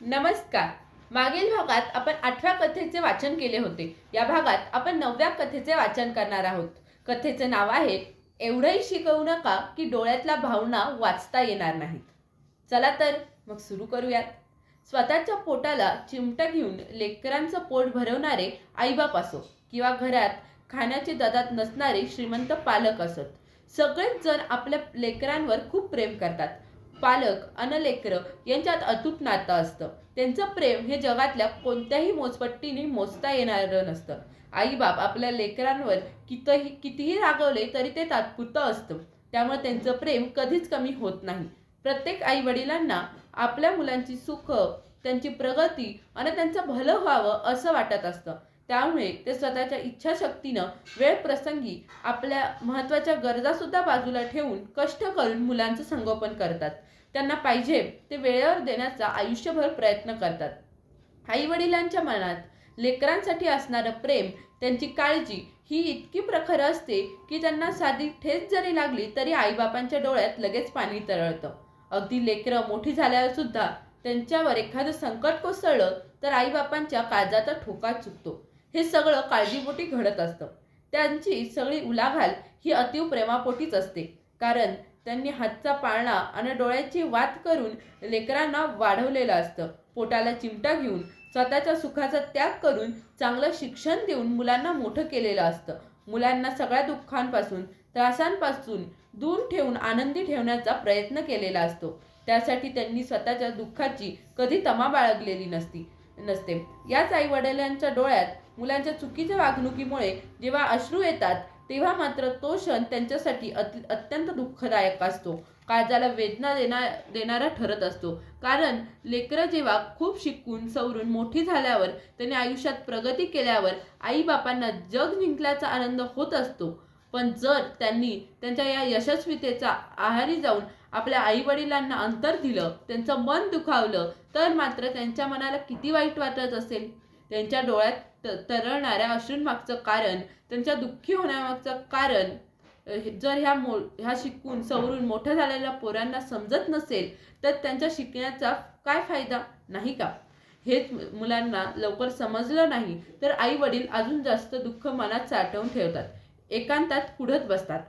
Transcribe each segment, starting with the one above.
नमस्कार. मागील भागात आपण आठव्या कथेचे वाचन केले होते. या भागात आपण नवव्या कथेचे वाचन करणार आहोत. कथेचे नाव आहे एवढंही शिकवू नका की डोळ्यातल्या भावना वाचता येणार नाहीत. चला तर मग सुरू करूयात. स्वतःच्या पोटाला चिमटं घेऊन लेकरांचं पोट भरवणारे आईबाप असो किंवा घरात खाण्याची ददात नसणारे श्रीमंत पालक असत. सगळेच जण आपल्या लेकरांवर खूप प्रेम करतात. पालक अन लेकर यांच्यात अतूट नातं असतं. त्यांचं प्रेम हे जगातल्या कोणत्याही मोजपट्टीने मोजता येणारं नसतं. आईबाप आपल्या लेकरांवर कितीही कितीही रागवले तरी ते तात्पुरतं असतं. त्यामुळे त्यांचं प्रेम कधीच कमी होत नाही. प्रत्येक आई वडिलांना आपल्या मुलांची सुख त्यांची प्रगती आणि त्यांचं भलं व्हावं असं वाटत असतं. त्यामुळे ते स्वतःच्या इच्छाशक्तीनं वेळ प्रसंगी आपल्या महत्त्वाच्या गरजासुद्धा बाजूला ठेवून कष्ट करून मुलांचं संगोपन करतात. त्यांना पाहिजे ते वेळेवर देण्याचा आयुष्यभर प्रयत्न करतात. आई वडिलांच्या मनात लेकरांसाठी असणारं प्रेम त्यांची काळजी ही इतकी प्रखर असते की त्यांना साधी ठेच जरी लागली तरी आईबापांच्या डोळ्यात लगेच पाणी तरळतं. अगदी लेकरं मोठी झाल्यावर सुद्धा त्यांच्यावर एखादं संकट कोसळलं तर आईबापांच्या काळजाचा ठोका चुकतो. हे सगळं काळजीपोटी घडत असतं. त्यांची सगळी उलाघाल ही अतिव प्रेमापोटीच असते. कारण त्यांनी हातचा पाळणा आणि डोळ्याची वात करून लेकरांना वाढवलेलं असतं. पोटाला चिमटा घेऊन स्वतःच्या सुखाचा त्याग करून चांगलं शिक्षण देऊन मुलांना मोठं केलेलं असतं. मुलांना सगळ्या दुःखांपासून त्रासांपासून दूर ठेवून आनंदी ठेवण्याचा प्रयत्न केलेला असतो. त्यासाठी त्यांनी स्वतःच्या दुःखाची कधी तमा बाळगलेली नसती नसते. याच आई वडिलांच्या डोळ्यात मुलांच्या चुकीच्या वागणुकीमुळे जेव्हा अश्रू येतात तेव्हा मात्र तो क्षण त्यांच्यासाठी अति अत्यंत दुःखदायक असतो. काळजाला वेदना देणार देणारा ठरत असतो. कारण लेकरं जेव्हा खूप शिकून सवरून मोठी झाल्यावर त्यांनी आयुष्यात प्रगती केल्यावर आईबापांना जग जिंकल्याचा आनंद होत असतो. पण जर त्यांनी त्यांच्या या यशस्वीतेचा आहारी जाऊन आपल्या आईवडिलांना अंतर दिलं त्यांचं मन दुखावलं तर मात्र त्यांच्या मनाला किती वाईट वाटत असेल? त्यांच्या डोळ्यात त- तरळणाऱ्या अश्रूंमागचं कारण त्यांच्या दुःखी होण्यामागचं कारण जर ह्या मो ह्या शिकून सवरून मोठ्या झालेल्या पोरांना समजत नसेल तर त्यांच्या शिकण्याचा काय फायदा? नाही का? हेच मुलांना लवकर समजलं नाही तर आई वडील अजून जास्त दुःख मनात साठवून ठेवतात. एकांतात कुढत बसतात.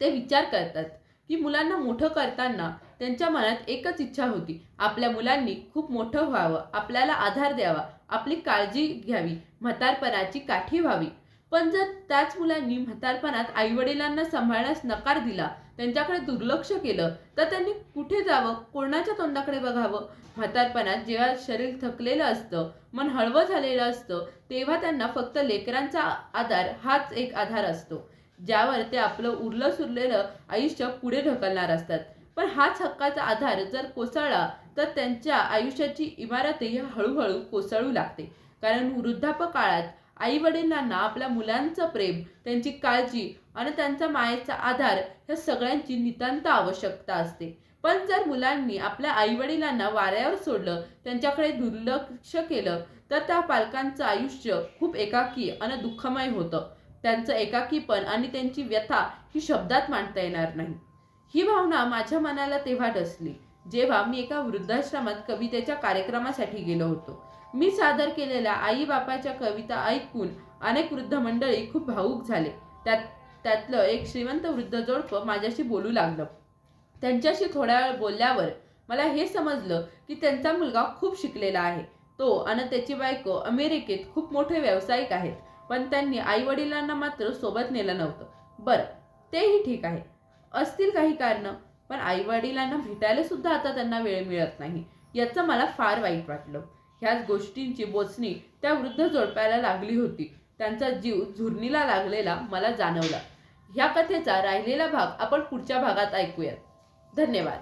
ते विचार करतात की मुलांना मोठं करताना त्यांच्या मनात एकच इच्छा होती. आपल्या मुलांनी खूप मोठं व्हावं आपल्याला आधार द्यावा आपली काळजी घ्यावी म्हातारपणाची काठी व्हावी. पण जर त्याच मुलांनी म्हातारपणात आईवडिलांना सांभाळण्यास नकार दिला त्यांच्याकडे दुर्लक्ष केलं तर त्यांनी कुठे जावं? कोणाच्या तोंडाकडे बघावं? म्हातारपणात जेव्हा शरीर थकलेलं असतं मन हळवं झालेलं असतं तेव्हा त्यांना फक्त लेकरांचा आधार हाच एक आधार असतो ज्यावर ते आपलं उरलं सुरलेलं आयुष्य पुढे ढकलणार असतात. पण हाच हक्काचा आधार जर कोसळला तर त्यांच्या आयुष्याची इमारतही हळूहळू कोसळू लागते. कारण वृद्धाप काळात आई वडिलांना आपल्या मुलांचं प्रेम त्यांची काळजी आणि त्यांचा मायेचा आधार ह्या सगळ्यांची नितांत आवश्यकता असते. पण जर मुलांनी आपल्या आई वडिलांना वाऱ्यावर सोडलं त्यांच्याकडे दुर्लक्ष केलं तर त्या पालकांचं आयुष्य खूप एकाकी आणि दुःखमय होतं. त्यांचं एकाकीपण आणि त्यांची व्यथा ही शब्दात मांडता येणार नाही. ही भावना माझ्या मनाला तेव्हा डसली जेव्हा मी एका वृद्धाश्रमात कवितेच्या कार्यक्रमासाठी गेलो होतो. मी सादर केलेल्या आई बापाच्या कविता ऐकून अनेक वृद्ध मंडळी खूप भावूक झाले. त्यात त्यातलं एक श्रीमंत वृद्ध जोडपं माझ्याशी बोलू लागलं. त्यांच्याशी थोड्या वेळ बोलल्यावर मला हे समजलं की त्यांचा मुलगा खूप शिकलेला आहे. तो आणि त्याची बायको अमेरिकेत खूप मोठे व्यावसायिक आहेत पण त्यांनी आई वडिलांना मात्र सोबत नेलं नव्हतं. बरं तेही ठीक आहे. असतील काही कारणं पण आई वडिलांना भेटायला सुद्धा आता त्यांना वेळ मिळत नाही. याचं मला फार वाईट वाटलं. ह्याच गोष्टींची बोचणी त्या वृद्ध जोडप्याला लागली होती. त्यांचा जीव झुरणीला लागलेला मला जाणवला. ह्या कथेचा राहिलेला भाग आपण पुढच्या भागात ऐकूयात. धन्यवाद.